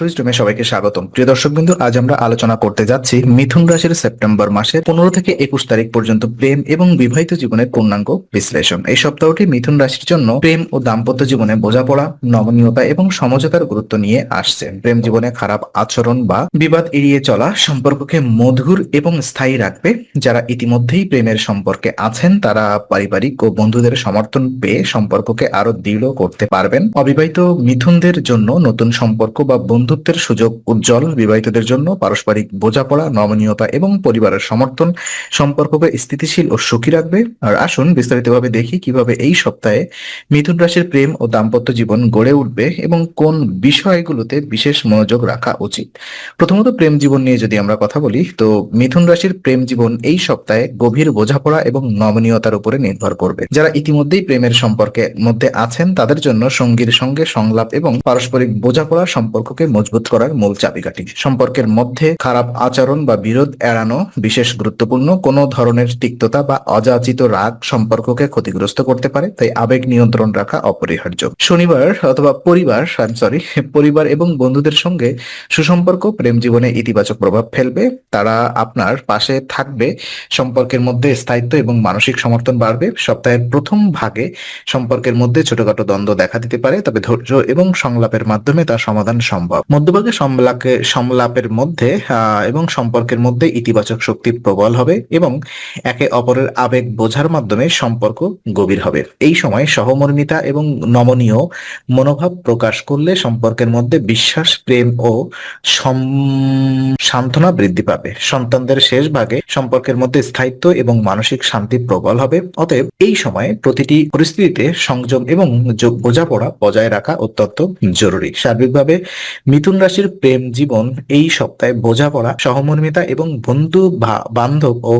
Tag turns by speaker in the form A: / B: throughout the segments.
A: অ্যাস্ট্রোইস্টমে সবাইকে স্বাগতম। প্রিয় দর্শক বিন্দু আজ আমরা আলোচনা করতে যাচ্ছি মিথুন রাশির সেপ্টেম্বর মাসে পনেরো থেকে একুশ তারিখ পর্যন্ত প্রেম এবং বিবাহিত জীবনের পূর্ণাঙ্গ বিশ্লেষণ। এই সপ্তাহটি মিথুন রাশির জন্য প্রেম ও দাম্পত্য জীবনে বোঝাপড়া, নমনীয়তা এবং সমঝোতার গুরুত্ব নিয়ে আসছে। প্রেম জীবনে খারাপ আচরণ বা বিবাদ এড়িয়ে চলা সম্পর্ককে মধুর এবং স্থায়ী রাখবে। যারা ইতিমধ্যেই প্রেমের সম্পর্কে আছেন, তারা পারিবারিক ও বন্ধুদের সমর্থন পেয়ে সম্পর্ককে আরও দৃঢ় করতে পারবেন। অবিবাহিত মিথুনদের জন্য নতুন সম্পর্ক বা বন্ধুত্বের সুযোগ উজ্জ্বল। বিবাহিতদের জন্য পারস্পরিক বোঝাপড়া, নমনীয়তা এবং পরিবারের সমর্থন সম্পর্ককে স্থিতিশীল ও সুখী রাখবে। আর আসুন বিস্তারিতভাবে দেখি কীভাবে এই সপ্তাহে মিথুন রাশির প্রেম ও দাম্পত্য জীবন গড়ে উঠবে এবং কোন বিষয়গুলোতে বিশেষ মনোযোগ রাখা উচিত। প্রথমত প্রেম জীবন নিয়ে যদি আমরা কথা বলি, তো মিথুন রাশির প্রেম জীবন এই সপ্তাহে গভীর বোঝাপড়া এবং নমনীয়তার উপরে নির্ভর করবে। যারা ইতিমধ্যেই প্রেমের সম্পর্কে মধ্যে আছেন, তাদের জন্য সঙ্গীর সঙ্গে সংলাপ এবং পারস্পরিক বোঝাপড়া সম্পর্ককে মজবুত করার মূল চাবিকাঠি। সম্পর্কের মধ্যে খারাপ আচরণ বা বিরোধ এড়ানো বিশেষ গুরুত্বপূর্ণ। কোনো ধরনের তিক্ততা বা অযাচিত রাগ সম্পর্ককে ক্ষতিগ্রস্ত করতে পারে, তাই আবেগ নিয়ন্ত্রণ রাখা অপরিহার্য। শনিবার অথবা পরিবার সরি পরিবার এবং বন্ধুদের সঙ্গে সুসম্পর্ক, প্রেম জীবনে ইতিবাচক প্রভাব ফেলবে। তারা আপনার পাশে থাকবে, সম্পর্কের মধ্যে স্থায়িত্ব এবং মানসিক সমর্থন বাড়বে। সপ্তাহের প্রথম ভাগে সম্পর্কের মধ্যে ছোটখাটো দ্বন্দ্ব দেখা দিতে পারে, তবে ধৈর্য এবং সংলাপের মাধ্যমে তার সমাধান সম্ভব। মধ্যভাগে সংলাপে সংলাপের মধ্যে এবং সম্পর্কের মধ্যে ইতিবাচক শক্তি প্রবল হবে এবং একে অপরের আবেগ বোঝার মাধ্যমে সম্পর্ক গভীর হবে। এই সময় সহমর্মিতা এবং নমনীয় মনোভাব প্রকাশ করলে সম্পর্কের মধ্যে বিশ্বাস, প্রেম ও সান্ত্বনা বৃদ্ধি পাবে। সন্তানদের শেষ ভাগে সম্পর্কের মধ্যে স্থায়িত্ব এবং মানসিক শান্তি প্রবল হবে। অতএব এই সময়ে প্রতিটি পরিস্থিতিতে সংযম এবং বোঝাপড়া বজায় রাখা অত্যন্ত জরুরি। সার্বিকভাবে মিথুন রাশির প্রেম জীবন এই সপ্তাহে বোঝাপড়া, সহমর্মিতা এবং বন্ধু বান্ধব ও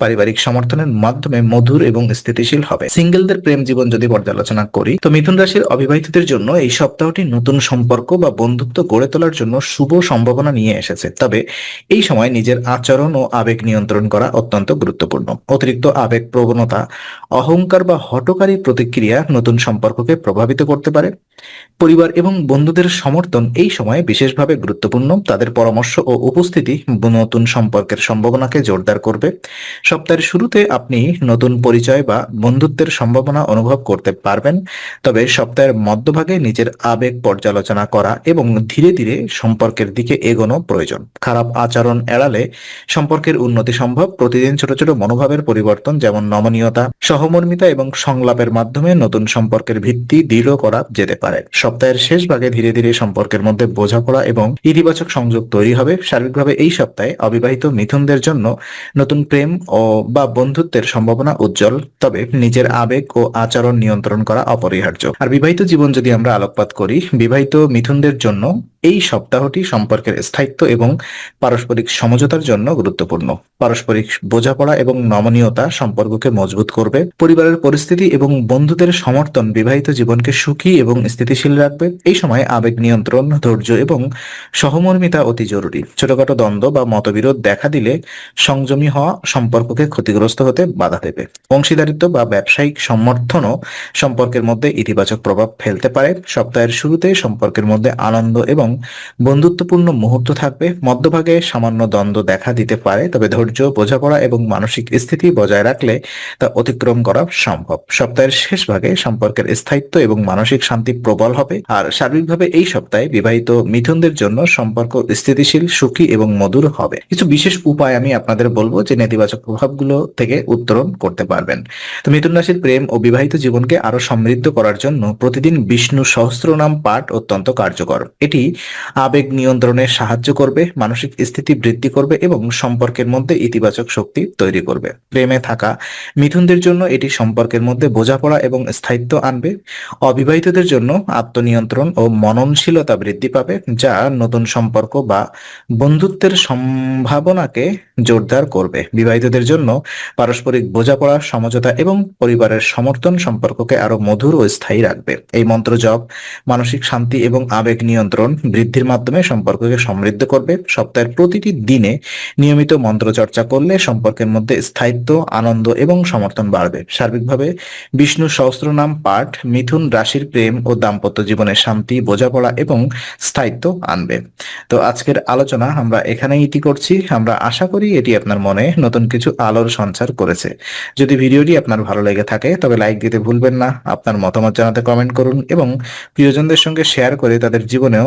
A: পারিবারিক সমর্থনের মাধ্যমে মধুর এবং স্থিতিশীল হবে। সিঙ্গেলদের প্রেম জীবন যদি পর্যালোচনা করি, তো মিথুন রাশির অবিবাহিতদের জন্য এই সপ্তাহটি নতুন সম্পর্ক বা বন্ধুত্ব গড়ে তোলার জন্য শুভ সম্ভাবনা নিয়ে এসেছে। তবে এই সময় নিজের আচরণ ও আবেগ নিয়ন্ত্রণ করা অত্যন্ত গুরুত্বপূর্ণ। অতিরিক্ত আবেগ প্রবণতা, অহংকার বা হটকারী প্রতিক্রিয়া নতুন সম্পর্ককে প্রভাবিত করতে পারে। পরিবার এবং বন্ধুদের সমর্থন এই সময়ে বিশেষভাবে গুরুত্বপূর্ণ। তাদের পরামর্শ ও উপস্থিতি নতুন সম্পর্কের সম্ভাবনাকে জোরদার করবে। সপ্তাহের শুরুতে আপনি নতুন পরিচয় বা বন্ধুত্বের সম্ভাবনা অনুভব করতে পারবেন। তবে সপ্তাহের মধ্যভাগে নিজের আবেগ পর্যালোচনা করা এবং ধীরে ধীরে সম্পর্কের দিকে এগোনো প্রয়োজন। খারাপ আচরণ এড়ালে সম্পর্কের উন্নতি সম্ভব। প্রতিদিন ছোট ছোট মনোভাবের পরিবর্তন যেমন নমনীয়তা, সহমর্মিতা এবং সংলাপের মাধ্যমে নতুন সম্পর্কের ভিত্তি দৃঢ় করা যেতে পারে। সপ্তাহের শেষ ভাগে ধীরে ধীরে সম্পর্কের মধ্যে বোঝাপড়া এবং ইতিবাচক সংযোগ তৈরি হবে। সার্বিকভাবে এই সপ্তাহে অবিবাহিত মিথুনদের জন্য নতুন প্রেম ও বা বন্ধুত্বের সম্ভাবনা উজ্জ্বল, তবে নিজের আবেগ ও আচরণ নিয়ন্ত্রণ করা অপরিহার্য। আর বিবাহিত জীবন যদি আমরা আলোকপাত করি, বিবাহিত মিথুনদের জন্য এই সপ্তাহটি সম্পর্কের স্থায়িত্ব এবং পারস্পরিক সমঝোতার জন্য গুরুত্বপূর্ণ। পারস্পরিক বোঝাপড়া এবং নমনীয়তা সম্পর্ককে মজবুত করবে, পরিবারের পরিস্থিতি এবং বন্ধুদের সমর্থন বিবাহিত জীবনকে সুখী এবং স্থিতিশীল রাখবে। এই সময় আবেগ নিয়ন্ত্রণ, ধৈর্য এবং সহমর্মিতা অতি জরুরি। ছোটখাটো দ্বন্দ্ব বা মতবিরোধ দেখা দিলে সংযমী হওয়া সম্পর্ককে ক্ষতিগ্রস্ত হতে বাধা দেবে। অংশীদারিত্ব বা ব্যবসায়িক সমর্থনও সম্পর্কের মধ্যে ইতিবাচক প্রভাব ফেলতে পারে। সপ্তাহের শুরুতে সম্পর্কের মধ্যে আনন্দ এবং বন্ধুত্বপূর্ণ মুহূর্ত থাকবে। মধ্যভাগে সামান্য দ্বন্দ্ব দেখা দিতে পারে, তবে ধৈর্য, বোঝাপড়া এবং মানসিক স্থিতি বজায় রাখলে তা অতিক্রম করা সম্ভব। সপ্তাহের শেষ ভাগে সম্পর্কের স্থায়িত্ব এবং মানসিক শান্তি প্রবল হবে। আর সার্বিকভাবে এই সপ্তাহে বিবাহিত মিথুনদের জন্য সম্পর্ক স্থিতিশীল, সুখী এবং মধুর হবে। কিছু বিশেষ উপায় আমি আপনাদের বলব যে নেতিবাচক প্রভাবগুলো থেকে উত্তরণ করতে পারবেন। তো মিথুন রাশির প্রেম ও বিবাহিত জীবনকে আরও সমৃদ্ধ করার জন্য প্রতিদিন বিষ্ণু সহস্রনাম পাঠ অত্যন্ত কার্যকর। এটি আবেগ নিয়ন্ত্রণে সাহায্য করবে, মানসিক স্থিতি বৃদ্ধি করবে এবং সম্পর্কের মধ্যে ইতিবাচক শক্তি তৈরি করবে। প্রেমে থাকা মিথুনদের জন্য এটি সম্পর্কের মধ্যে বোঝাপড়া এবং স্থায়িত্ব আনবে। অবিবাহিতদের জন্য আত্মনিয়ন্ত্রণ ও মননশীলতা বৃদ্ধি পাবে, যা নতুন সম্পর্ক বা বন্ধুত্বের সম্ভাবনাকে জোরদার করবে। বিবাহিতদের জন্য পারস্পরিক বোঝাপড়া, সমঝোতা এবং পরিবারের সমর্থন সম্পর্ককে আরও মধুর ও স্থায়ী রাখবে। এই মন্ত্র জপ, মানসিক শান্তি এবং আবেগ নিয়ন্ত্রণ বৃদ্ধির মাধ্যমে সম্পর্ককে সমৃদ্ধ করবে। সপ্তাহের প্রতিটি দিনে নিয়মিত মন্ত্র চর্চা করলে সম্পর্কের মধ্যে স্থায়িত্ব, আনন্দ এবং সমর্থন বাড়বে। সার্বিকভাবে বিষ্ণু সহস্র নাম পাঠ, মিথুন রাশির প্রেম ও দাম্পত্য জীবনে শান্তি, বোঝাপড়া এবং স্থায়িত্ব আনবে। তো আজকের আলোচনা আমরা এখানেই ইতি করছি। আমরা আশা করি এটি আপনার মনে নতুন কিছু আলোর সঞ্চার করেছে। যদি ভিডিওটি আপনার ভালো লেগে থাকে, তবে লাইক দিতে ভুলবেন না। আপনার মতামত জানাতে কমেন্ট করুন এবং প্রিয়জনদের সঙ্গে শেয়ার করে তাদের জীবনেও